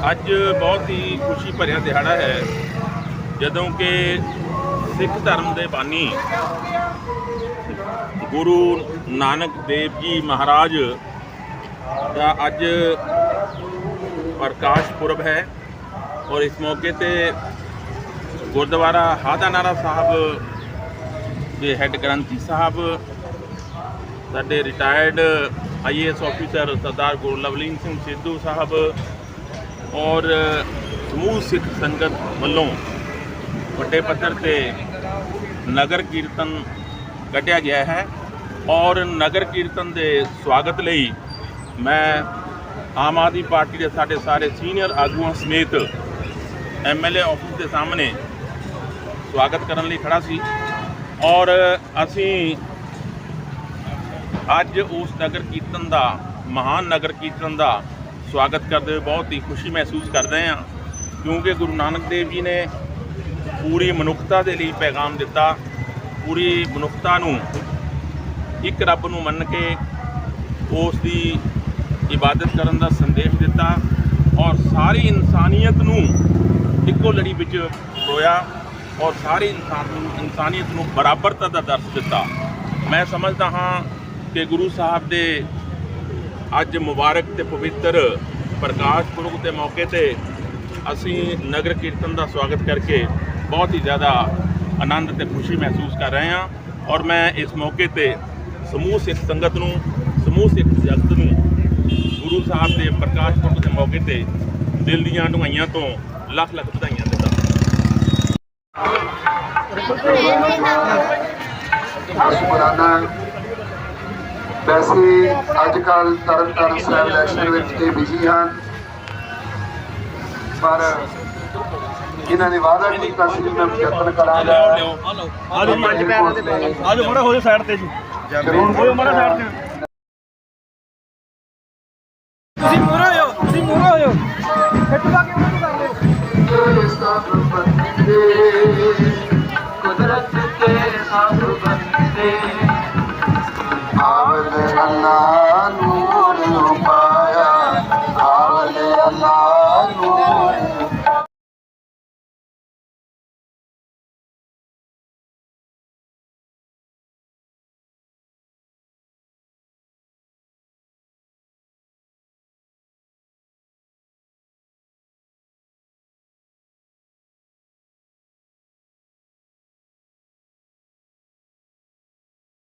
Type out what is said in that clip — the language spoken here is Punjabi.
ਅੱਜ ਬਹੁਤ ਹੀ ਖੁਸ਼ੀ ਭਰਿਆ ਦਿਹਾੜਾ ਹੈ, ਜਦੋਂ ਕਿ ਸਿੱਖ ਧਰਮ ਦੇ ਬਾਨੀ ਗੁਰੂ ਨਾਨਕ ਦੇਵ ਜੀ ਮਹਾਰਾਜ ਦਾ ਅੱਜ ਪ੍ਰਕਾਸ਼ ਪੁਰਬ ਹੈ ਔਰ ਇਸ ਮੌਕੇ ਤੇ ਗੁਰਦੁਆਰਾ ਹਾਦਾ ਨਾਰਾ ਸਾਹਿਬ ਦੇ ਹੈੱਡ ਗ੍ਰੰਥੀ ਸਾਹਿਬ, ਸਾਡੇ retired IAS officer Sardar Gurlavleen Singh Sidhu Sahib ਔਰ ਸਮੂਹ ਸਿੱਖ ਸੰਗਤ ਵੱਲੋਂ ਵੱਡੇ ਪੱਧਰ ਤੇ ਨਗਰ ਕੀਰਤਨ ਕੱਢਿਆ ਗਿਆ ਹੈ ਔਰ ਨਗਰ ਕੀਰਤਨ ਦੇ ਸਵਾਗਤ ਲਈ ਮੈਂ ਆਮ ਆਦਮੀ ਪਾਰਟੀ ਦੇ ਸਾਡੇ ਸਾਰੇ ਸੀਨੀਅਰ ਆਗੂਆਂ ਸਮੇਤ ਐਮਐਲਏ ਆਫਿਸ ਦੇ ਸਾਹਮਣੇ ਸਵਾਗਤ ਕਰਨ ਲਈ ਖੜਾ ਸੀ ਔਰ ਅਸੀਂ ਅੱਜ ਉਸ ਨਗਰ ਕੀਰਤਨ ਦਾ, ਮਹਾਨ ਨਗਰ ਕੀਰਤਨ ਦਾ ਸਵਾਗਤ ਕਰਦੇ ਹੋਏ ਬਹੁਤ ਹੀ ਖੁਸ਼ੀ ਮਹਿਸੂਸ ਕਰਦੇ ਹਾਂ, ਕਿਉਂਕਿ ਗੁਰੂ ਨਾਨਕ ਦੇਵ ਜੀ ਨੇ ਪੂਰੀ ਮਨੁੱਖਤਾ ਦੇ ਲਈ ਪੈਗਾਮ ਦਿੱਤਾ, ਪੂਰੀ ਮਨੁੱਖਤਾ ਨੂੰ ਇੱਕ ਰੱਬ ਨੂੰ ਮੰਨ ਕੇ ਉਸ ਦੀ ਇਬਾਦਤ ਕਰਨ ਦਾ ਸੰਦੇਸ਼ ਦਿੱਤਾ ਔਰ ਸਾਰੀ ਇਨਸਾਨੀਅਤ ਨੂੰ ਇੱਕੋ ਲੜੀ ਵਿੱਚ ਰੋਇਆ ਔਰ ਸਾਰੀ ਇਨਸਾਨ ਨੂੰ, ਇਨਸਾਨੀਅਤ ਨੂੰ ਬਰਾਬਰਤਾ ਦਾ ਦਰਸ ਦਿੱਤਾ। ਮੈਂ ਸਮਝਦਾ ਹਾਂ ਕਿ ਗੁਰੂ ਸਾਹਿਬ ਦੇ ਅੱਜ ਮੁਬਾਰਕ ਤੇ ਪਵਿੱਤਰ ਪ੍ਰਕਾਸ਼ ਪੁਰਬ ਦੇ ਮੌਕੇ ਤੇ ਅਸੀਂ ਨਗਰ ਕੀਰਤਨ ਦਾ ਸਵਾਗਤ ਕਰਕੇ ਬਹੁਤ ਹੀ ਜ਼ਿਆਦਾ ਆਨੰਦ ਤੇ ਖੁਸ਼ੀ ਮਹਿਸੂਸ ਕਰ ਰਹੇ ਹਾਂ ਔਰ ਮੈਂ ਇਸ ਮੌਕੇ ਤੇ ਸਮੂਹ ਸਿੱਖ ਸੰਗਤ ਨੂੰ, ਸਮੂਹ ਸਿੱਖ ਜਗਤ ਨੂੰ ਗੁਰੂ ਸਾਹਿਬ ਦੇ ਪ੍ਰਕਾਸ਼ ਪੁਰਬ ਦੇ ਮੌਕੇ ਤੇ ਦਿਲ ਦੀਆਂ ਢੁਆਈਆਂ ਤੋਂ ਲੱਖ ਲੱਖ ਵਧਾਈਆਂ ਦਿੰਦਾ ਮੁਸਲਮਾਨਾਂ ਵੈਸੇ ਅੱਜ ਕੱਲ ਤਰਨ ਤਾਰਨ ਸਾਹਿਬ ਇਲੈਕਸ਼ਨ ਵਿੱਚ ਤੇ ਬਿਜ਼ੀ ਹਨ। ਪਰ ਇਹਨਾਂ ਨੇ ਵਾਅਦਾ ਕੀਤਾ ਸੀ ਕਿ ਮੈਂ ਯਤਨ ਕਰਾਂਗਾ। ਆਜੋ ਪੰਜ ਪੈਰਾਂ ਦੇ ਆਜੋ ਮੜਾ ਹੋ ਜਾ ਸਾਈਡ ਤੇ ਜੀ। ਜ਼ਰੂਰ ਹੋਇਓ ਮੜਾ ਸਾਈਡ ਤੇ। ਤੁਸੀਂ ਮੂਰੇ ਹੋ ਤੁਸੀਂ ਮੂਰੇ ਹੋਇਓ ਫਿੱਟ ਲਾ ਕੇ ਉਹਨਾਂ ਨੂੰ ਕਰ ਲਿਓ ਸਭ